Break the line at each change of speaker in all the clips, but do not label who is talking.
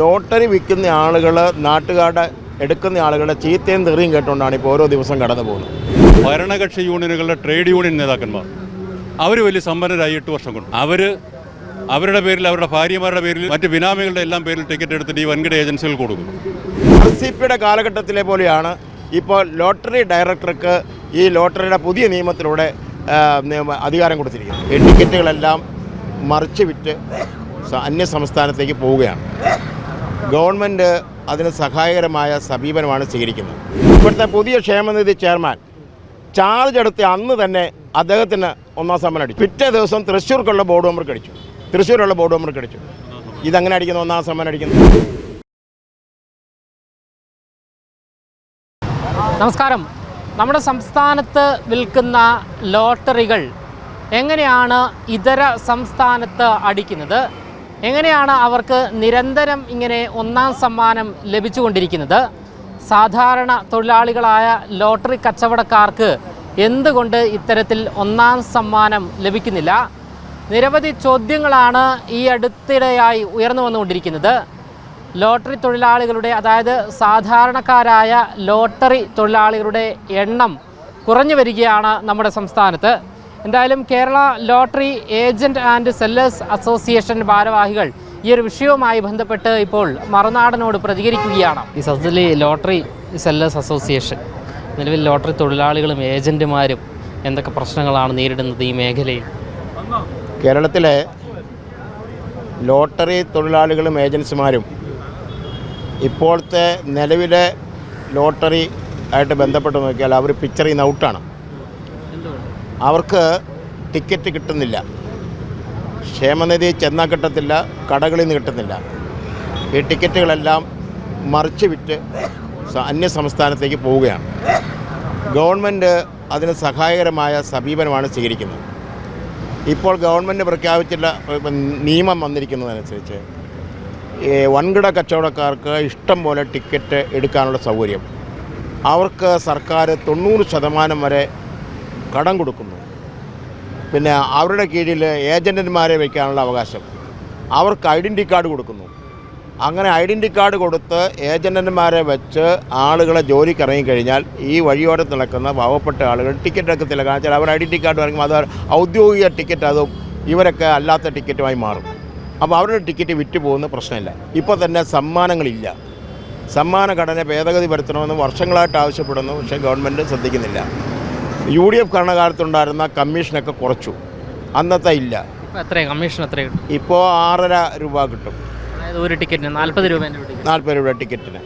Lottery വിൽക്കുന്ന ആളുകൾ നാട്ടുകാരുടെ എടുക്കുന്ന ആളുകളുടെ ചീത്തയും തെറിയും കേട്ടുകൊണ്ടാണ് ഇപ്പോൾ ഓരോ ദിവസം കടന്നു പോകുന്നത്.
ഭരണകക്ഷി യൂണിയനുകളുടെ ട്രേഡ് യൂണിയൻ നേതാക്കന്മാർ. അവർ വലിയ സമ്പന്നരായി എട്ട് വർഷം കൊണ്ട്. അവർ അവരുടെ പേരിൽ അവരുടെ ഭാര്യമാരുടെ പേരിൽ മറ്റ് ബിനാമികളുടെ എല്ലാം പേരിൽ ടിക്കറ്റ് എടുത്തിട്ട് ഈ വൻകിട ഏജൻസികൾ കൊടുക്കും.
ആർ സി പിയുടെ കാലഘട്ടത്തിലെ പോലെയാണ് ഇപ്പോൾ ലോട്ടറി ഡയറക്ടർക്ക് ഈ ലോട്ടറിയുടെ പുതിയ നിയമത്തിലൂടെ അധികാരം കൊടുത്തിരിക്കുന്നത്. ഈ ടിക്കറ്റുകളെല്ലാം മറിച്ച് വിറ്റ് അന്യ സംസ്ഥാനത്തേക്ക് പോവുകയാണ്. ഗവൺമെന്റ് അതിന് സഹായകരമായ സമീപനമാണ് സ്വീകരിക്കുന്നത്. ഇപ്പോഴത്തെ പുതിയ ക്ഷേമനിധി ചെയർമാൻ ചാർജ് എടുത്ത് അന്ന് തന്നെ അദ്ദേഹത്തിന് ഒന്നാം സമ്മാനം അടിച്ചു. പിറ്റേ ദിവസം തൃശ്ശൂർക്കുള്ള ബോർഡ് മെമ്പർക്ക് അടിച്ചു. തൃശ്ശൂരുള്ള ബോർഡ് മെമ്പർക്ക് അടിച്ചു. ഇതങ്ങനെ അടിക്കുന്നു? ഒന്നാം സമ്മാനം അടിക്കുന്നു.
നമസ്കാരം. നമ്മുടെ സംസ്ഥാനത്ത് വിൽക്കുന്ന ലോട്ടറികൾ എങ്ങനെയാണ് ഇതര സംസ്ഥാനത്ത് അടിക്കുന്നത്? എങ്ങനെയാണ് അവർക്ക് നിരന്തരം ഇങ്ങനെ ഒന്നാം സമ്മാനം ലഭിച്ചുകൊണ്ടിരിക്കുന്നത്? സാധാരണ തൊഴിലാളികളായ ലോട്ടറി കച്ചവടക്കാർക്ക് എന്തുകൊണ്ട് ഇത്തരത്തിൽ ഒന്നാം സമ്മാനം ലഭിക്കുന്നില്ല? നിരവധി ചോദ്യങ്ങളാണ് ഈ അടുത്തിടെയായി ഉയർന്നു വന്നുകൊണ്ടിരിക്കുന്നത്. ലോട്ടറി തൊഴിലാളികളുടെ അതായത് സാധാരണക്കാരായ ലോട്ടറി തൊഴിലാളികളുടെ എണ്ണം കുറഞ്ഞു വരികയാണ് നമ്മുടെ സംസ്ഥാനത്ത്. എന്തായാലും Kerala lottery agent and sellers association ഭാരവാഹികൾ ഈ ഒരു വിഷയവുമായി ബന്ധപ്പെട്ട് ഇപ്പോൾ മറുനാടനോട് പ്രതികരിക്കുകയാണ്. ഈ സത്യത്തിൽ ലോട്ടറി സെല്ലേഴ്സ് അസോസിയേഷൻ നിലവിൽ ലോട്ടറി തൊഴിലാളികളും ഏജന്റുമാരും എന്തൊക്കെ പ്രശ്നങ്ങളാണ് നേരിടുന്നത് ഈ മേഖലയിൽ?
കേരളത്തിലെ ലോട്ടറി തൊഴിലാളികളും ഏജൻസിമാരും ഇപ്പോഴത്തെ നിലവിലെ ലോട്ടറി ആയിട്ട് ബന്ധപ്പെട്ട് നോക്കിയാൽ അവർ പിക്ചർ ചെയ്യുന്ന ഔട്ടാണ്. അവർക്ക് ടിക്കറ്റ് കിട്ടുന്നില്ല. ക്ഷേമനിധി ചെന്നാൽ കിട്ടത്തില്ല കടകളിൽ നിന്ന് കിട്ടുന്നില്ല. ഈ ടിക്കറ്റുകളെല്ലാം മറിച്ച് വിറ്റ് അന്യ സംസ്ഥാനത്തേക്ക് പോവുകയാണ്. ഗവൺമെന്റ് അതിന് സഹായകരമായ സമീപനമാണ് സ്വീകരിക്കുന്നത്. ഇപ്പോൾ ഗവൺമെന്റ് പ്രഖ്യാപിച്ചിട്ടുള്ള നിയമം വന്നിരിക്കുന്നതനുസരിച്ച് വൻകിട കച്ചവടക്കാർക്ക് ഇഷ്ടം പോലെ ടിക്കറ്റ് എടുക്കാനുള്ള സൗകര്യം. അവർക്ക് സർക്കാർ തൊണ്ണൂറ് ശതമാനം വരെ കടം കൊടുക്കുന്നു. പിന്നെ അവരുടെ കീഴിൽ ഏജന്റന്മാരെ വയ്ക്കാനുള്ള അവകാശം. അവർക്ക് ഐഡന്റി കാർഡ് കൊടുക്കുന്നു. അങ്ങനെ ഐഡന്റി കാർഡ് കൊടുത്ത് ഏജന്റന്മാരെ വെച്ച് ആളുകളെ ജോലിക്ക് ഇറങ്ങിക്കഴിഞ്ഞാൽ ഈ വഴിയോടെ നടക്കുന്ന പാവപ്പെട്ട ആളുകൾ ടിക്കറ്റ് എടുക്കത്തില്ല. കാരണം വെച്ചാൽ അവർ ഐഡന്റി കാർഡ് ഇറങ്ങുമ്പോൾ അത് ഔദ്യോഗിക ടിക്കറ്റ് അതും ഇവരൊക്കെ അല്ലാത്ത ടിക്കറ്റുമായി മാറും. അപ്പോൾ അവരുടെ ടിക്കറ്റ് വിറ്റ് പോകുന്ന പ്രശ്നമില്ല. ഇപ്പോൾ തന്നെ സമ്മാനങ്ങളില്ല. സമ്മാന ഘടന ഭേദഗതി വരുത്തണമെന്ന് വർഷങ്ങളായിട്ട് ആവശ്യപ്പെടുന്നു. പക്ഷേ ഗവൺമെന്റ് ശ്രദ്ധിക്കുന്നില്ല. യു ഡി എഫ് ഭരണകാലത്തുണ്ടായിരുന്ന കമ്മീഷനൊക്കെ കുറച്ചു. അന്നത്തെ ഇല്ല.
ഇപ്പോൾ കമ്മീഷൻ എത്ര കിട്ടും?
ഇപ്പോൾ ആറര രൂപ കിട്ടും.
അതായത് ഒരു ടിക്കറ്റിന് നാൽപ്പത് രൂപ
നാൽപ്പത് രൂപ ടിക്കറ്റിന്.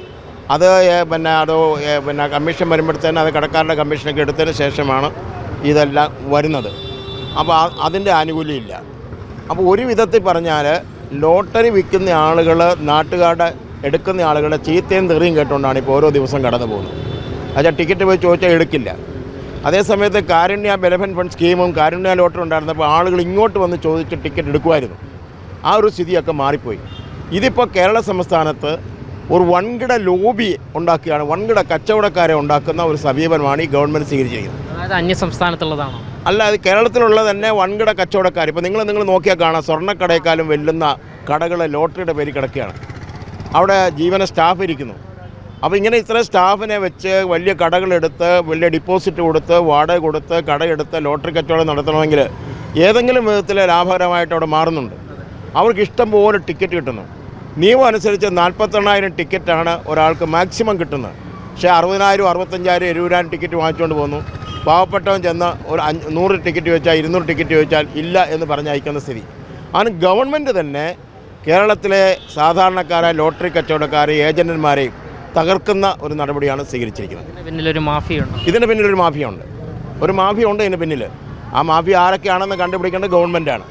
അത് പിന്നെ അത് പിന്നെ കമ്മീഷൻ വരുമ്പോഴത്തേന് അത് കടക്കാരുടെ കമ്മീഷനൊക്കെ എടുത്തതിന് ശേഷമാണ് ഇതെല്ലാം വരുന്നത്. അപ്പോൾ അതിന്റെ ആനുകൂല്യം ഇല്ല അപ്പോൾ ഒരു വിധത്തിൽ പറഞ്ഞാൽ ലോട്ടറി വിൽക്കുന്ന ആളുകൾ നാട്ടുകാരുടെ എടുക്കുന്ന ആളുകളുടെ ചീത്തയും തെറിയും കേട്ടുകൊണ്ടാണ് ഇപ്പോൾ ഓരോ ദിവസം കടന്നു പോകുന്നത്. അച്ഛാ ടിക്കറ്റ് പോയി ചോദിച്ചാൽ എടുക്കില്ല. അതേസമയത്ത് കാരുണ്യ ബെനഫിറ്റ് ഫണ്ട് സ്കീമും കാരുണ്യ ലോട്ടറി ഉണ്ടായിരുന്നപ്പോൾ ആളുകൾ ഇങ്ങോട്ട് വന്ന് ചോദിച്ച് ടിക്കറ്റ് എടുക്കുമായിരുന്നു. ആ ഒരു സ്ഥിതിയൊക്കെ മാറിപ്പോയി. ഇതിപ്പോൾ കേരള സംസ്ഥാനത്ത് ഒരു വൻകിട ലോബി ഉണ്ടാക്കുകയാണ് വൻകിട കച്ചവടക്കാരെ ഉണ്ടാക്കുന്ന ഒരു സമീപനമാണ് ഈ ഗവൺമെന്റ് സ്വീകരിച്ചിരിക്കുന്നത്
അതായത് അന്യ സംസ്ഥാനത്തുള്ളതാണോ?
അല്ല അത് കേരളത്തിലുള്ള തന്നെ വൻകിട കച്ചവടക്കാർ. ഇപ്പോൾ നിങ്ങൾ നിങ്ങൾ നോക്കിയാൽ കാണാം സ്വർണക്കടയേക്കാളും വെല്ലുന്ന കടകൾ ലോട്ടറിയുടെ പേരിൽ കിടക്കുകയാണ്. അവിടെ ജീവന സ്റ്റാഫ് ഇരിക്കുന്നു. അപ്പോൾ ഇങ്ങനെ ഇത്ര സ്റ്റാഫിനെ വെച്ച് വലിയ കടകളെടുത്ത് വലിയ ഡിപ്പോസിറ്റ് കൊടുത്ത് വാടക കൊടുത്ത് കടയെടുത്ത് ലോട്ടറി കച്ചവടം നടത്തണമെങ്കിൽ ഏതെങ്കിലും വിധത്തിൽ ലാഭകരമായിട്ട് അവിടെ മാറുന്നുണ്ട്. അവർക്ക് ഇഷ്ടം പോലെ ടിക്കറ്റ് കിട്ടുന്നു. നിയമം അനുസരിച്ച് നാൽപ്പത്തെണ്ണായിരം ടിക്കറ്റാണ് ഒരാൾക്ക് മാക്സിമം കിട്ടുന്നത്. പക്ഷേ അറുപതിനായിരം അറുപത്തഞ്ചായിരം എഴുപതിനായിരം ടിക്കറ്റ് വാങ്ങിച്ചുകൊണ്ട് പോകുന്നു പാവപ്പെട്ടവൻ ചെന്ന് ഒരു അഞ്ച് നൂറ് ടിക്കറ്റ് ചോദിച്ചാൽ ഇരുന്നൂറ് ടിക്കറ്റ് വെച്ചാൽ ഇല്ല എന്ന് പറഞ്ഞ് അയക്കുന്ന സ്ഥിതി. അതിന് ഗവൺമെന്റ് തന്നെ കേരളത്തിലെ സാധാരണക്കാരായ ലോട്ടറി കച്ചവടക്കാരെ ഏജന്റന്മാരെയും തകർക്കുന്ന ഒരു നടപടിയാണ് സ്വീകരിച്ചിരിക്കുന്നത്.
പിന്നിലൊരു മാഫിയുണ്ടോ.
ഇതിന് പിന്നിൽ ഒരു മാഫിയ ഉണ്ട് ഒരു മാഫിയ ഉണ്ട് ഇതിന് പിന്നിൽ ആ മാഫിയ ആരൊക്കെയാണെന്ന് കണ്ടുപിടിക്കേണ്ടത് ഗവൺമെന്റാണ്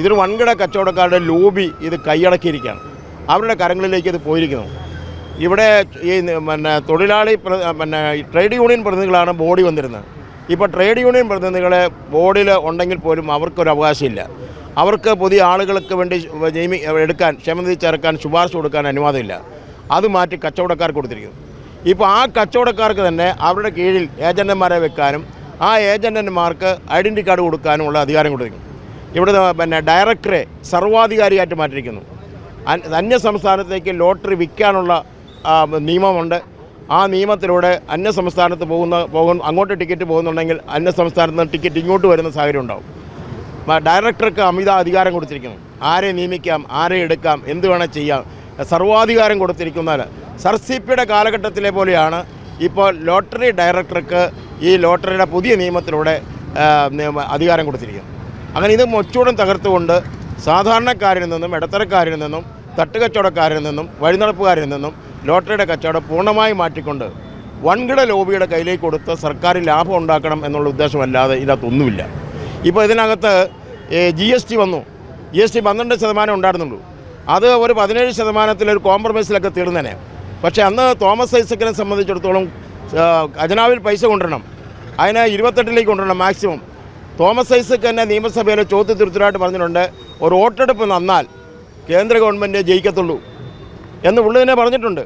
ഇതൊരു വൻകിട കച്ചവടക്കാരുടെ ലോബി ഇത് കൈയടക്കിയിരിക്കുകയാണ്. അവരുടെ കരങ്ങളിലേക്ക് ഇത് പോയിരിക്കുന്നു. ഇവിടെ ഈ പിന്നെ തൊഴിലാളി പിന്നെ ട്രേഡ് യൂണിയൻ പ്രതിനിധികളാണ് ബോഡി വന്നിരുന്നത്. ഇപ്പോൾ ട്രേഡ് യൂണിയൻ പ്രതിനിധികളെ ബോർഡിൽ ഉണ്ടെങ്കിൽ പോലും അവർക്കൊരു അവകാശമില്ല. അവർക്ക് പുതിയ ആളുകൾക്ക് വേണ്ടി നിയമി എടുക്കാൻ ക്ഷമതി ചേർക്കാൻ ശുപാർശ കൊടുക്കാൻ അനുവാദമില്ല. അത് മാറ്റി കച്ചവടക്കാർക്ക് കൊടുത്തിരിക്കുന്നു. ഇപ്പോൾ ആ കച്ചവടക്കാർക്ക് തന്നെ അവരുടെ കീഴിൽ ഏജന്റന്മാരെ വെക്കാനും ആ ഏജന്റന്മാർക്ക് ഐഡന്റി കാർഡ് കൊടുക്കാനുമുള്ള അധികാരം കൊടുത്തിരിക്കുന്നു. ഇവിടെ പിന്നെ ഡയറക്ടറെ സർവാധികാരിയായിട്ട് മാറ്റിയിരിക്കുന്നു. അന്യ സംസ്ഥാനത്തേക്ക് ലോട്ടറി വിൽക്കാനുള്ള നിയമമുണ്ട്. ആ നിയമത്തിലൂടെ അന്യ സംസ്ഥാനത്ത് പോകുന്ന പോകുന്ന അങ്ങോട്ട് ടിക്കറ്റ് പോകുന്നുണ്ടെങ്കിൽ അന്യ സംസ്ഥാനത്ത് നിന്ന് ടിക്കറ്റ് ഇങ്ങോട്ട് വരുന്ന സാഹചര്യം ഉണ്ടാവും. ഡയറക്ടർക്ക് അമിത അധികാരം കൊടുത്തിരിക്കുന്നു. ആരെ നിയമിക്കാം ആരെ എടുക്കാം എന്ത് വേണേൽ ചെയ്യാം. സർവാധികാരം കൊടുത്തിരിക്കുന്നത് സർ സി പിയുടെ കാലഘട്ടത്തിലെ പോലെയാണ് ഇപ്പോൾ ലോട്ടറി ഡയറക്ടർക്ക് ഈ ലോട്ടറിയുടെ പുതിയ നിയമത്തിലൂടെ അധികാരം കൊടുത്തിരിക്കുന്നത്. അങ്ങനെ ഇത് മൊച്ചൂടം തകർത്തുകൊണ്ട് സാധാരണക്കാരിൽ നിന്നും ഇടത്തരക്കാരിൽ നിന്നും തട്ടുകച്ചവടക്കാരിൽ നിന്നും വഴിനടപ്പുകാരിൽ നിന്നും ലോട്ടറിയുടെ കച്ചവടം പൂർണമായി മാറ്റിക്കൊണ്ട് വൻകിട ലോബിയുടെ കയ്യിലേക്ക് കൊടുത്ത് സർക്കാർ ലാഭം ഉണ്ടാക്കണം എന്നുള്ള ഉദ്ദേശമല്ലാതെ ഇതിനകത്തൊന്നുമില്ല ഇപ്പോൾ ഇതിനകത്ത് ജി എസ് ടി വന്നു. ജി എസ് ടി പന്ത്രണ്ട് ശതമാനം ഉണ്ടായിരുന്നുള്ളൂ. അത് ഒരു പതിനേഴ് ശതമാനത്തിലൊരു കോംപ്രമൈസിലൊക്കെ തീർന്നേനെ. പക്ഷേ അന്ന് തോമസ് ഐസക്കിനെ സംബന്ധിച്ചിടത്തോളം ഖജനാവിൽ പൈസ കൊണ്ടുവരണം. അതിനെ ഇരുപത്തെട്ടിലേക്ക് കൊണ്ടുവരണം മാക്സിമം. തോമസ് ഐസക്ക് തന്നെ നിയമസഭയിൽ ചോദ്യത്തിരുത്തരായിട്ട് പറഞ്ഞിട്ടുണ്ട് ഒരു വോട്ടെടുപ്പ് നന്നാൽ കേന്ദ്ര ഗവൺമെന്റ് ജയിക്കത്തുള്ളൂ എന്ന് പുള്ളി തന്നെ പറഞ്ഞിട്ടുണ്ട്.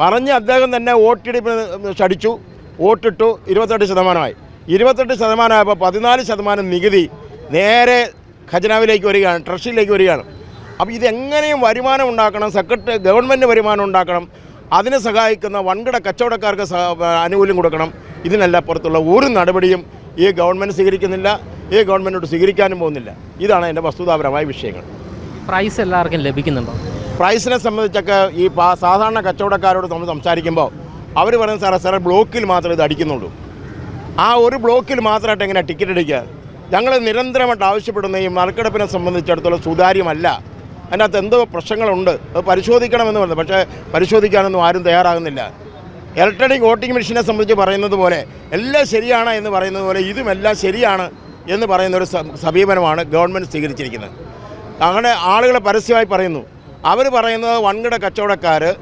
പറഞ്ഞ് അദ്ദേഹം തന്നെ വോട്ടെടുപ്പിന് ക്ഷടിച്ചു വോട്ടിട്ടു ഇരുപത്തെട്ട് ശതമാനമായി. ഇരുപത്തെട്ട് ശതമാനമായപ്പോൾ പതിനാല് ശതമാനം നികുതി നേരെ ഖജനാവിലേക്ക് വരികയാണ് ട്രഷറിയിലേക്ക് വരികയാണ്. അപ്പോൾ ഇതെങ്ങനെയും വരുമാനം ഉണ്ടാക്കണം സെക്രട്ടറി ഗവൺമെന്റ് വരുമാനം ഉണ്ടാക്കണം അതിനെ സഹായിക്കുന്ന വൻകിട കച്ചവടക്കാർക്ക് ആനുകൂല്യം കൊടുക്കണം. ഇതിനെല്ലാം പുറത്തുള്ള ഒരു നടപടിയും ഈ ഗവൺമെന്റ് സ്വീകരിക്കുന്നില്ല ഈ ഗവൺമെന്റോട് സ്വീകരിക്കാനും പോകുന്നില്ല. ഇതാണ് എന്റെ വസ്തുതാപരമായ വിഷയങ്ങൾ.
പ്രൈസ് എല്ലാവർക്കും ലഭിക്കുന്നുണ്ടോ?
പ്രൈസിനെ സംബന്ധിച്ചൊക്കെ ഈ സാധാരണ കച്ചവടക്കാരോട് നമ്മൾ സംസാരിക്കുമ്പോൾ അവർ പറയുന്നത് സാറേ സാറേ ബ്ലോക്കിൽ മാത്രമേ ഇത് അടിക്കുന്നുള്ളൂ. ആ ഒരു ബ്ലോക്കിൽ മാത്രമായിട്ട് എങ്ങനെ ടിക്കറ്റ് അടിക്കുക? ഞങ്ങൾ നിരന്തരമായിട്ട് ആവശ്യപ്പെടുന്ന ഈ നറുക്കെടുപ്പിനെ സംബന്ധിച്ചിടത്തോളം സുതാര്യമല്ല. അതിനകത്ത് എന്തോ പ്രശ്നങ്ങളുണ്ട്. അത് പരിശോധിക്കണമെന്ന് പറഞ്ഞു. പക്ഷേ പരിശോധിക്കാനൊന്നും ആരും തയ്യാറാകുന്നില്ല. ഇലക്ട്രോണിക് വോട്ടിംഗ് മെഷീനെ സംബന്ധിച്ച് പറയുന്നത് പോലെ എല്ലാം ശരിയാണ് എന്ന് പറയുന്നത് പോലെ ഇതുമെല്ലാം ശരിയാണ് എന്ന് പറയുന്ന ഒരു സമീപനമാണ് ഗവൺമെന്റ് സ്വീകരിച്ചിരിക്കുന്നത്. അങ്ങനെ ആളുകളെ പരസ്യമായി പറയുന്നു. അവർ പറയുന്നത് വൻകിട കച്ചവടക്കാർ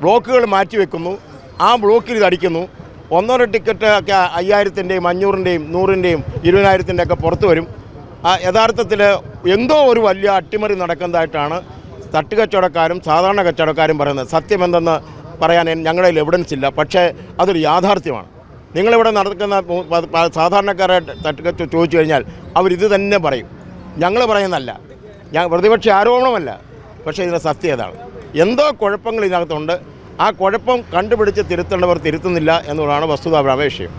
ബ്ലോക്കുകൾ മാറ്റിവെക്കുന്നു ആ ബ്ലോക്കിൽ ഇത് അടിക്കുന്നു. ഒന്നോ ടിക്കറ്റ് ഒക്കെ അയ്യായിരത്തിന്റെയും അഞ്ഞൂറിന്റെയും നൂറിന്റെയും ഇരുപതിനായിരത്തിന്റെ ഒക്കെ പുറത്ത് വരും. യഥാർത്ഥത്തിൽ എന്തോ ഒരു വലിയ അട്ടിമറി നടക്കുന്നതായിട്ടാണ് തട്ടുകച്ചവടക്കാരും സാധാരണ കച്ചവടക്കാരും പറയുന്നത്. സത്യമെന്തെന്ന് പറയാൻ ഞങ്ങളുടെ എവിഡൻസ് ഇല്ല. പക്ഷേ അതൊരു യാഥാർത്ഥ്യമാണ്. നിങ്ങളിവിടെ നടക്കുന്ന സാധാരണക്കാരെ തട്ടുകച്ച ചോദിച്ചു കഴിഞ്ഞാൽ അവരിത് തന്നെ പറയും. ഞങ്ങൾ പറയുന്നതല്ല. ഞാൻ പ്രതിപക്ഷ ആരോപണമല്ല. പക്ഷേ ഇതിന്റെ സത്യം ഏതാണ് എന്തോ കുഴപ്പങ്ങൾ ഇതിനകത്തുണ്ട്. ആ കുഴപ്പം കണ്ടുപിടിച്ച് തിരുത്തേണ്ടവർ തിരുത്തുന്നില്ല എന്നുള്ളതാണ് വസ്തുതാപരമായ വിഷയം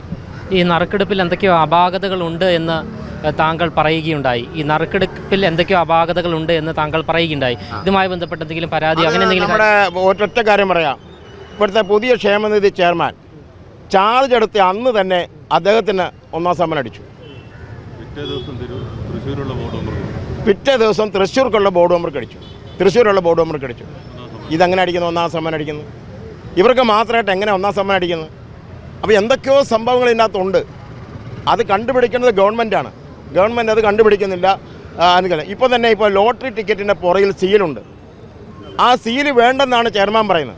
ഈ നറുക്കെടുപ്പിൽ എന്തൊക്കെയോ അപാകതകളുണ്ട് എന്ന് താങ്കൾ പറയുകയുണ്ടായി. ഈ നറുക്കെടുപ്പിൽ എന്തൊക്കെയോ അപാകതകളുണ്ട് എന്ന് താങ്കൾ പറയുകയുണ്ടായി. ഇതുമായി ബന്ധപ്പെട്ട് എന്തെങ്കിലും പരാതി അങ്ങനെ എന്തെങ്കിലും
നമ്മുടെ ഒറ്റ കാര്യം പറയാം. ഇവിടുത്തെ പുതിയ ക്ഷേമനിധി ചെയർമാൻ ചാർജ് എടുത്ത അന്ന് തന്നെ അദ്ദേഹത്തിന് ഒന്നാം സമ്മാനം അടിച്ചു.
പിറ്റേ ദിവസം തൃശ്ശൂരുള്ള ബോർഡ്
പിറ്റേ ദിവസം തൃശ്ശൂർക്കുള്ള ബോർഡ് മെമ്പർക്ക് അടിച്ചു. തൃശ്ശൂരുള്ള ബോർഡ് മെമ്പർക്ക് അടിച്ചു. ഇതെങ്ങനെ അടിക്കുന്നു? ഒന്നാം സമ്മാനം അടിക്കുന്നു. ഇവർക്ക് മാത്രമായിട്ട് എങ്ങനെ ഒന്നാം സമ്മാനം അടിക്കുന്നു? അപ്പോൾ എന്തൊക്കെയോ സംഭവങ്ങൾ ഇതിനകത്തുണ്ട്. അത് കണ്ടുപിടിക്കേണ്ടത് ഗവൺമെന്റാണ് ഗവൺമെന്റ് അത് കണ്ടുപിടിക്കുന്നില്ല. അനുകല ഇപ്പോൾ തന്നെ ഇപ്പോൾ ലോട്ടറി ടിക്കറ്റിന്റെ പുറയിൽ സീലുണ്ട്. ആ സീൽ വേണ്ടെന്നാണ് ചെയർമാൻ പറയുന്നത്.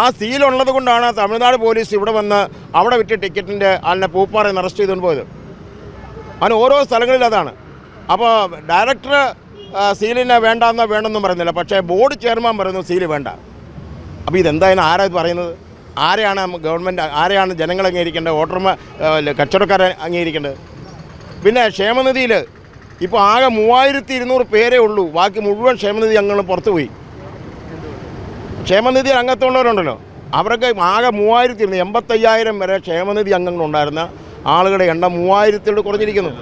ആ സീലുള്ളത് കൊണ്ടാണ് തമിഴ്നാട് പോലീസ് ഇവിടെ വന്ന് അവിടെ വിറ്റ് ടിക്കറ്റിന്റെ ആളിനെ പൂപ്പാറയിൽ അറസ്റ്റ് ചെയ്തുകൊണ്ട് പോയത്. ഓരോ സ്ഥലങ്ങളിൽ അതാണ്. അപ്പോൾ ഡയറക്ടർ സീലിനെ വേണ്ടാന്നോ വേണമെന്നും പറയുന്നില്ല. പക്ഷേ ബോർഡ് ചെയർമാൻ പറയുന്നു സീൽ വേണ്ട. അപ്പോൾ ഇതെന്തായാലും ആരാ പറയുന്നത്? ആരെയാണ് ഗവൺമെന്റ് ആരെയാണ് ജനങ്ങൾ അംഗീകരിക്കേണ്ടത്? വോട്ടർമാർ കച്ചവടക്കാരെ അംഗീകരിക്കേണ്ടത്? പിന്നെ ക്ഷേമനിധിയിൽ ഇപ്പോൾ ആകെ മൂവായിരത്തി ഇരുന്നൂറ് പേരേ ഉള്ളൂ. ബാക്കി മുഴുവൻ ക്ഷേമനിധി അംഗങ്ങളും പുറത്തു പോയി. ക്ഷേമനിധി അംഗത്തുള്ളവരുണ്ടല്ലോ അവരൊക്കെ ആകെ മൂവായിരത്തി ഇരുന്ന് എൺപത്തയ്യായിരം വരെ ക്ഷേമനിധി അംഗങ്ങളുണ്ടായിരുന്ന ആളുകളുടെ എണ്ണം മൂവായിരത്തിലോട് കുറഞ്ഞിരിക്കുന്നു.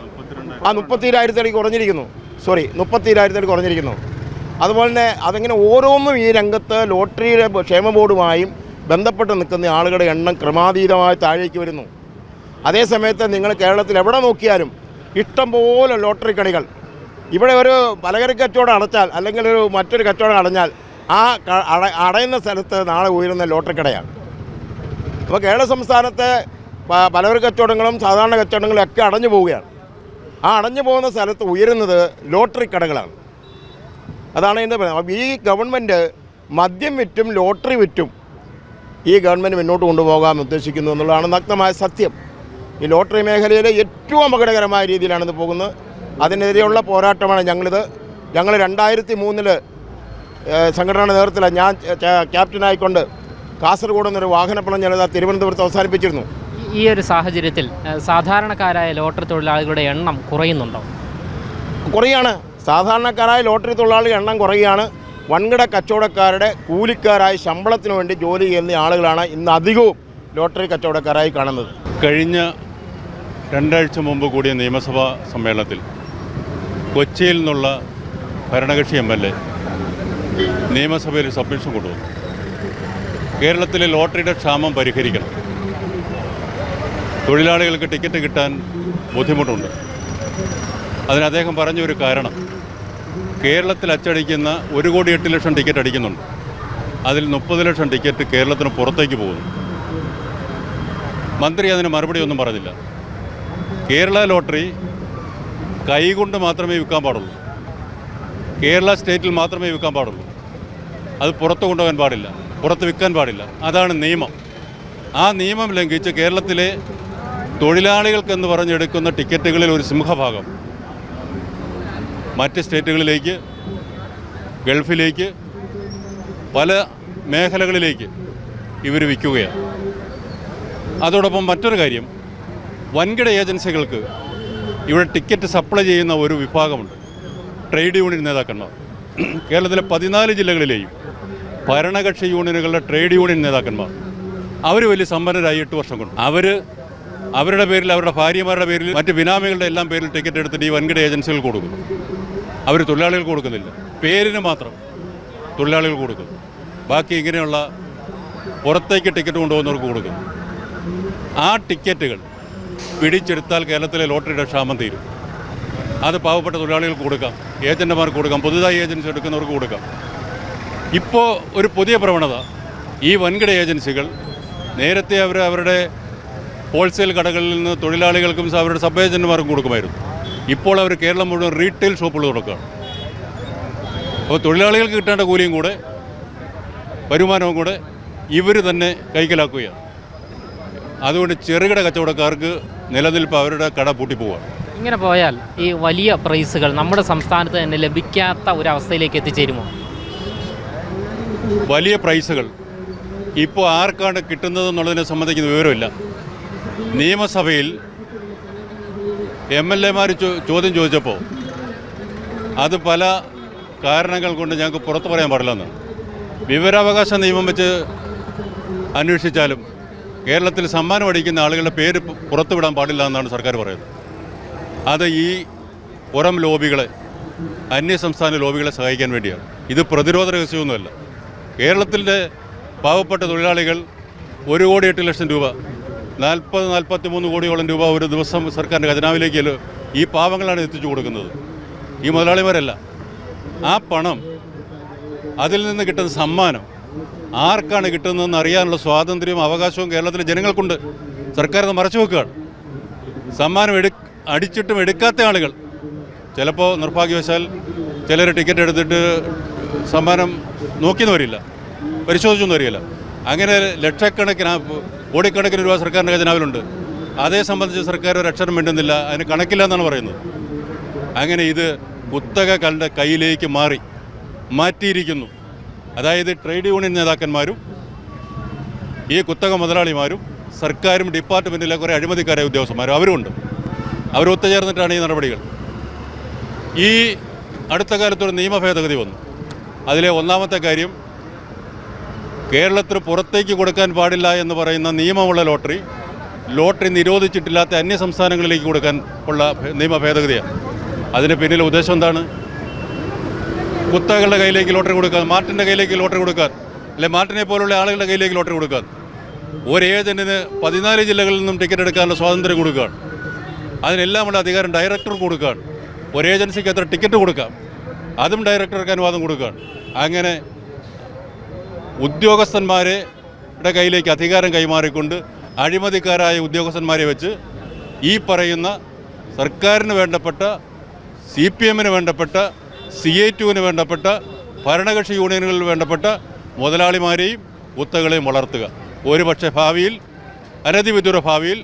ആ മുപ്പത്തിരായിരത്തിലേക്ക് കുറഞ്ഞിരിക്കുന്നു. സോറി മുപ്പത്തിരായിരത്തിലേക്ക് കുറഞ്ഞിരിക്കുന്നു. അതുപോലെ തന്നെ അതങ്ങനെ ഓരോന്നും ഈ രംഗത്ത് ലോട്ടറിയുടെ ക്ഷേമ ബോർഡുമായും ബന്ധപ്പെട്ട് നിൽക്കുന്ന ആളുകളുടെ എണ്ണം ക്രമാതീതമായി താഴേക്ക് വരുന്നു. അതേസമയത്ത് നിങ്ങൾ കേരളത്തിൽ എവിടെ നോക്കിയാലും ഇഷ്ടംപോലെ ലോട്ടറി കണികൾ. ഇവിടെ ഒരു പലചരക്ക് കച്ചവടം അടച്ചാൽ അല്ലെങ്കിൽ ഒരു മറ്റൊരു കച്ചവടം അടഞ്ഞാൽ ആ അട അടയുന്ന സ്ഥലത്ത് നാളെ ഉയരുന്ന ലോട്ടറി കടയാണ്. അപ്പോൾ കേരള സംസ്ഥാനത്തെ പലചരക്ക് കച്ചവടങ്ങളും സാധാരണ കച്ചവടങ്ങളും ഒക്കെ അടഞ്ഞു പോവുകയാണ്. ആ അടഞ്ഞു പോകുന്ന സ്ഥലത്ത് ഉയരുന്നത് ലോട്ടറി കടകളാണ്. അതാണ് എന്റെ പറയുന്നത് ഈ ഗവൺമെന്റ് മദ്യം വിറ്റും ലോട്ടറി വിറ്റും ഈ ഗവൺമെന്റ് മുന്നോട്ട് കൊണ്ടുപോകാൻ ഉദ്ദേശിക്കുന്നു എന്നുള്ളതാണ് നഗ്നമായ സത്യം. ഈ ലോട്ടറി മേഖലയിൽ ഏറ്റവും അപകടകരമായ രീതിയിലാണിത് പോകുന്നത്. അതിനെതിരെയുള്ള പോരാട്ടമാണ് ഞങ്ങളിത്. ഞങ്ങൾ രണ്ടായിരത്തി മൂന്നിൽ സംഘടനയുടെ നേതൃത്വത്തിൽ ഞാൻ ക്യാപ്റ്റനായിക്കൊണ്ട് കാസർഗോഡ് നിന്നൊരു വാഹനപ്പണം ആ തിരുവനന്തപുരത്ത് അവസാനിപ്പിച്ചിരുന്നു.
ഈ- ഈ ഒരു സാഹചര്യത്തിൽ സാധാരണക്കാരായ ലോട്ടറി തൊഴിലാളികളുടെ എണ്ണം കുറയുന്നുണ്ടോ?
കുറയാണ്. സാധാരണക്കാരായ ലോട്ടറി തൊഴിലാളികളുടെ എണ്ണം കുറയുകയാണ്. വൻകിട കച്ചവടക്കാരുടെ കൂലിക്കാരായി ശമ്പളത്തിനു വേണ്ടി ജോലി ചെയ്യുന്ന ആളുകളാണ് ഇന്ന് അധികവും ലോട്ടറി കച്ചവടക്കാരായി കാണുന്നത്.
കഴിഞ്ഞ രണ്ടാഴ്ച മുമ്പ് കൂടിയ നിയമസഭാ സമ്മേളനത്തിൽ കൊച്ചിയിൽ നിന്നുള്ള ഭരണകക്ഷി എം എൽ എ നിയമസഭയിൽ സബ്മിഷൻ കൊണ്ടുവന്നു. കേരളത്തിലെ ലോട്ടറിയുടെ ക്ഷാമം പരിഹരിക്കണം. തൊഴിലാളികൾക്ക് ടിക്കറ്റ് കിട്ടാൻ ബുദ്ധിമുട്ടുണ്ട്. അതിന് അദ്ദേഹം പറഞ്ഞ ഒരു കാരണം കേരളത്തിൽ അച്ചടിക്കുന്ന ഒരു കോടി എട്ട് ലക്ഷം ടിക്കറ്റ് അടിക്കുന്നുണ്ട്. അതിൽ മുപ്പത് ലക്ഷം ടിക്കറ്റ് കേരളത്തിന് പുറത്തേക്ക് പോകുന്നു. മന്ത്രി അതിന് മറുപടി ഒന്നും പറഞ്ഞില്ല. കേരള ലോട്ടറി കൈകൊണ്ട് മാത്രമേ വിൽക്കാൻ പാടുള്ളൂ. കേരള സ്റ്റേറ്റിൽ മാത്രമേ വിൽക്കാൻ പാടുള്ളൂ. അത് പുറത്ത് കൊണ്ടുപോകാൻ പാടില്ല. പുറത്ത് വിൽക്കാൻ പാടില്ല. അതാണ് നിയമം. ആ നിയമം ലംഘിച്ച് കേരളത്തിലെ തൊഴിലാളികൾക്കെന്ന് പറഞ്ഞെടുക്കുന്ന ടിക്കറ്റുകളിൽ ഒരു സിംഹഭാഗം. മറ്റ് സ്റ്റേറ്റുകളിലേക്ക് ഗൾഫിലേക്ക് പല മേഖലകളിലേക്ക് ഇവർ വിൽക്കുകയാണ്. അതോടൊപ്പം മറ്റൊരു കാര്യം വൻകിട ഏജൻസികൾക്ക് ഇവിടെ ടിക്കറ്റ് സപ്ലൈ ചെയ്യുന്ന ഒരു വിഭാഗമുണ്ട്. ട്രേഡ് യൂണിയൻ നേതാക്കന്മാർ. കേരളത്തിലെ പതിനാല് ജില്ലകളിലെയും ഭരണകക്ഷി യൂണിയനുകളുടെ ട്രേഡ് യൂണിയൻ നേതാക്കന്മാർ. അവർ വലിയ സമ്പന്നരായി എട്ട് വർഷം കൊണ്ട്. അവർ അവരുടെ പേരിൽ അവരുടെ ഭാര്യമാരുടെ പേരിൽ മറ്റ് ബിനാമികളുടെ എല്ലാം പേരിൽ ടിക്കറ്റ് എടുത്തിട്ട് ഈ വൻകിട ഏജൻസികൾ കൊടുക്കും അവർ തൊഴിലാളികൾക്ക് കൊടുക്കുന്നില്ല. പേരിന് മാത്രം തൊഴിലാളികൾ കൊടുക്കും ബാക്കി ഇങ്ങനെയുള്ള പുറത്തേക്ക് ടിക്കറ്റ് കൊണ്ടുപോകുന്നവർക്ക് കൊടുക്കും ആ ടിക്കറ്റുകൾ പിടിച്ചെടുത്താൽ കേരളത്തിലെ ലോട്ടറിയുടെ ക്ഷാമം തീരും. അത് പാവപ്പെട്ട തൊഴിലാളികൾക്ക് കൊടുക്കാം ഏജന്റുമാർക്ക് കൊടുക്കാം പുതുതായി ഏജൻസി എടുക്കുന്നവർക്ക് കൊടുക്കാം. ഇപ്പോൾ ഒരു പുതിയ പ്രവണത ഈ വൻകിട ഏജൻസികൾ നേരത്തെ അവർ അവരുടെ ഹോൾസെയിൽ കടകളിൽ നിന്ന് തൊഴിലാളികൾക്കും അവരുടെ സബ് ഏജന്റുമാർക്കും കൊടുക്കുമായിരുന്നു. ഇപ്പോൾ അവർ കേരളം മുഴുവൻ റീറ്റെയിൽ ഷോപ്പുകൾ തുറക്കുകയാണ്. അപ്പോൾ തൊഴിലാളികൾക്ക് കിട്ടേണ്ട കൂലിയും കൂടെ വരുമാനവും കൂടെ ഇവർ തന്നെ കൈക്കലാക്കുകയാണ്. അതുകൊണ്ട് ചെറുകിട കച്ചവടക്കാർക്ക് നിലനിൽപ്പ് അവരുടെ കട പൂട്ടിപ്പോവാണ്.
ഇങ്ങനെ പോയാൽ ഈ വലിയ പ്രൈസുകൾ നമ്മുടെ സംസ്ഥാനത്ത് തന്നെ ലഭിക്കാത്ത ഒരു അവസ്ഥയിലേക്ക് എത്തിച്ചേരുമോ?
വലിയ പ്രൈസുകൾ ഇപ്പോൾ ആർക്കാണ് കിട്ടുന്നത് എന്നുള്ളതിനെ സംബന്ധിക്കുന്ന വിവരമില്ല. നിയമസഭയിൽ എം എൽ എമാർ ചോദ്യം ചോദിച്ചപ്പോൾ അത് പല കാരണങ്ങൾ കൊണ്ട് ഞങ്ങൾക്ക് പുറത്തു പറയാൻ പാടില്ലെന്ന്. വിവരാവകാശ നിയമം വെച്ച് അന്വേഷിച്ചാലും കേരളത്തിൽ സമ്മാനം അടിക്കുന്ന ആളുകളുടെ പേര് പുറത്തുവിടാൻ പാടില്ല എന്നാണ് സർക്കാർ പറയുന്നത്. അത് ഈ പുറം ലോബികളെ അന്യസംസ്ഥാന ലോബികളെ സഹായിക്കാൻ വേണ്ടിയാണ്. ഇത് പ്രതിരോധ രഹസ്യമൊന്നുമല്ല. കേരളത്തിന്റെ പാവപ്പെട്ട തൊഴിലാളികൾ ഒരു കോടി എട്ട് ലക്ഷം രൂപ നാൽപ്പത് നാൽപ്പത്തി മൂന്ന് കോടിയോളം രൂപ ഒരു ദിവസം സർക്കാരിന്റെ ഖജനാവിലേക്ക് ഈ പാവങ്ങളാണ് എത്തിച്ചു കൊടുക്കുന്നത്. ഈ മുതലാളിമാരല്ല. ആ പണം അതിൽ നിന്ന് കിട്ടുന്ന സമ്മാനം ആർക്കാണ് കിട്ടുന്നതെന്ന് അറിയാനുള്ള സ്വാതന്ത്ര്യവും അവകാശവും കേരളത്തിലെ ജനങ്ങൾക്കുണ്ട്. സർക്കാർ അത് മറച്ചു വെക്കുകയാണ്. സമ്മാനം എടു അടിച്ചിട്ടും എടുക്കാത്ത ആളുകൾ. ചിലപ്പോൾ നിർഭാഗ്യവശാൽ ചിലർ ടിക്കറ്റ് എടുത്തിട്ട് സമ്മാനം നോക്കിയെന്ന് വരില്ല പരിശോധിച്ചൊന്നും അറിയില്ല. അങ്ങനെ ലക്ഷക്കണക്കിന് കോടിക്കണക്കിന് രൂപ സർക്കാരിന്റെ ഖജനാവിലുണ്ട് അതേ സംബന്ധിച്ച് സർക്കാർ ഒരു അക്ഷരം വേണ്ടുന്നില്ല അതിന് കണക്കില്ല എന്നാണ് പറയുന്നത്. അങ്ങനെ ഇത് കുത്തക കണ്ട കയ്യിലേക്ക് മാറി മാറ്റിയിരിക്കുന്നു. അതായത് ട്രേഡ് യൂണിയൻ നേതാക്കന്മാരും ഈ കുത്തക മുതലാളിമാരും സർക്കാരും ഡിപ്പാർട്ട്മെന്റിലെ കുറേ അഴിമതിക്കാരായ ഉദ്യോഗസ്ഥന്മാരും അവരുമുണ്ട് അവർ ഒത്തുചേർന്നിട്ടാണ് ഈ നടപടികൾ. ഈ അടുത്ത കാലത്തൊരു നിയമ ഭേദഗതി വന്നു. അതിലെ ഒന്നാമത്തെ കാര്യം കേരളത്തിന് പുറത്തേക്ക് കൊടുക്കാൻ പാടില്ല എന്ന് പറയുന്ന നിയമമുള്ള ലോട്ടറി ലോട്ടറി നിരോധിച്ചിട്ടില്ലാത്ത അന്യ സംസ്ഥാനങ്ങളിലേക്ക് കൊടുക്കാൻ ഉള്ള നിയമ ഭേദഗതിയാണ്. അതിന് പിന്നിലെ ഉദ്ദേശം എന്താണ്? കുത്തകളുടെ കയ്യിലേക്ക് ലോട്ടറി കൊടുക്കാൻ മാർട്ടിന്റെ കയ്യിലേക്ക് ലോട്ടറി കൊടുക്കാൻ അല്ലെ മാർട്ടിനെ പോലുള്ള ആളുകളുടെ കയ്യിലേക്ക് ലോട്ടറി കൊടുക്കാൻ ഒരു ഏജന്റിന് പതിനാല് ജില്ലകളിൽ നിന്നും ടിക്കറ്റ് എടുക്കാനുള്ള സ്വാതന്ത്ര്യം കൊടുക്കുകയാണ് അതിനെല്ലാമുള്ള അധികാരം ഡയറക്ടർ കൊടുക്കുകയാണ് ഒരു ഏജൻസിക്ക് എത്ര ടിക്കറ്റ് കൊടുക്കാം അതും ഡയറക്ടർക്ക് അനുവാദം കൊടുക്കുകയാണ് അങ്ങനെ ഉദ്യോഗസ്ഥന്മാരുടെ കയ്യിലേക്ക് അധികാരം കൈമാറിക്കൊണ്ട് അഴിമതിക്കാരായ ഉദ്യോഗസ്ഥന്മാരെ വെച്ച് ഈ പറയുന്ന സർക്കാരിന് വേണ്ടപ്പെട്ട സി പി എമ്മിന് വേണ്ടപ്പെട്ട സി ഐ ടുവിന് വേണ്ടപ്പെട്ട ഭരണകക്ഷി യൂണിയനുകളിൽ വേണ്ടപ്പെട്ട മുതലാളിമാരെയും കുത്തകളെയും വളർത്തുക. ഒരുപക്ഷെ ഭാവിയിൽ അനധിവിദൂര ഭാവിയിൽ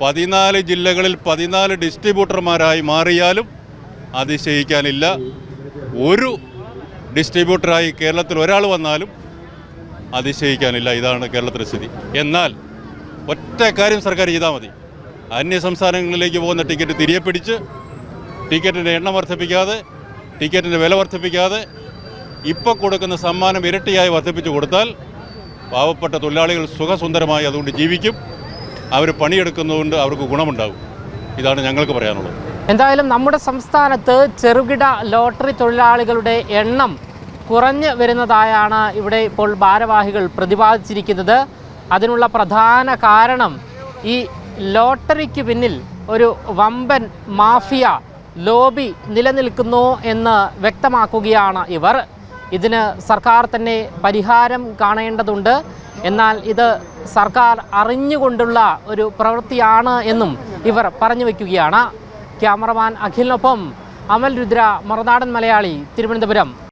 പതിനാല് ജില്ലകളിൽ പതിനാല് ഡിസ്ട്രിബ്യൂട്ടർമാരായി മാറിയാലും അതിശയിക്കാനില്ല. ഒരു ഡിസ്ട്രിബ്യൂട്ടറായി കേരളത്തിൽ ഒരാൾ വന്നാലും അതിശയിക്കാനില്ല. ഇതാണ് കേരളത്തിലെ സ്ഥിതി. എന്നാൽ ഒറ്റ കാര്യം സർക്കാർ ചെയ്താൽ മതി. അന്യ സംസ്ഥാനങ്ങളിലേക്ക് പോകുന്ന ടിക്കറ്റ് തിരികെ പിടിച്ച് ടിക്കറ്റിന്റെ എണ്ണം വർദ്ധിപ്പിക്കാതെ ടിക്കറ്റിന്റെ വില വർദ്ധിപ്പിക്കാതെ ഇപ്പോൾ കൊടുക്കുന്ന സമ്മാനം ഇരട്ടിയായി വർദ്ധിപ്പിച്ചു കൊടുത്താൽ പാവപ്പെട്ട തൊഴിലാളികൾ സുഖസുന്ദരമായി അതുകൊണ്ട് ജീവിക്കും. അവർ പണിയെടുക്കുന്നതുകൊണ്ട് അവർക്ക് ഗുണമുണ്ടാകും. ഇതാണ് ഞങ്ങൾക്ക് പറയാനുള്ളത്.
എന്തായാലും നമ്മുടെ സംസ്ഥാനത്ത് ചെറുകിട ലോട്ടറി തൊഴിലാളികളുടെ എണ്ണം കുറഞ്ഞു വരുന്നതായാണ് ഇവിടെ ഇപ്പോൾ ഭാരവാഹികൾ പ്രതിപാദിച്ചിരിക്കുന്നത്. അതിനുള്ള പ്രധാന കാരണം ഈ ലോട്ടറിക്ക് പിന്നിൽ ഒരു വമ്പൻ മാഫിയ ലോബി നിലനിൽക്കുന്നു എന്ന് വ്യക്തമാക്കുകയാണ് ഇവർ. ഇതിന് സർക്കാർ തന്നെ പരിഹാരം കാണേണ്ടതുണ്ട്. എന്നാൽ ഇത് സർക്കാർ അറിഞ്ഞുകൊണ്ടുള്ള ഒരു പ്രവൃത്തിയാണ് എന്നും ഇവർ പറഞ്ഞു വയ്ക്കുകയാണ്. ക്യാമറമാൻ അഖിലിനൊപ്പം അമൽ രുദ്ര മറുനാടൻ മലയാളി തിരുവനന്തപുരം.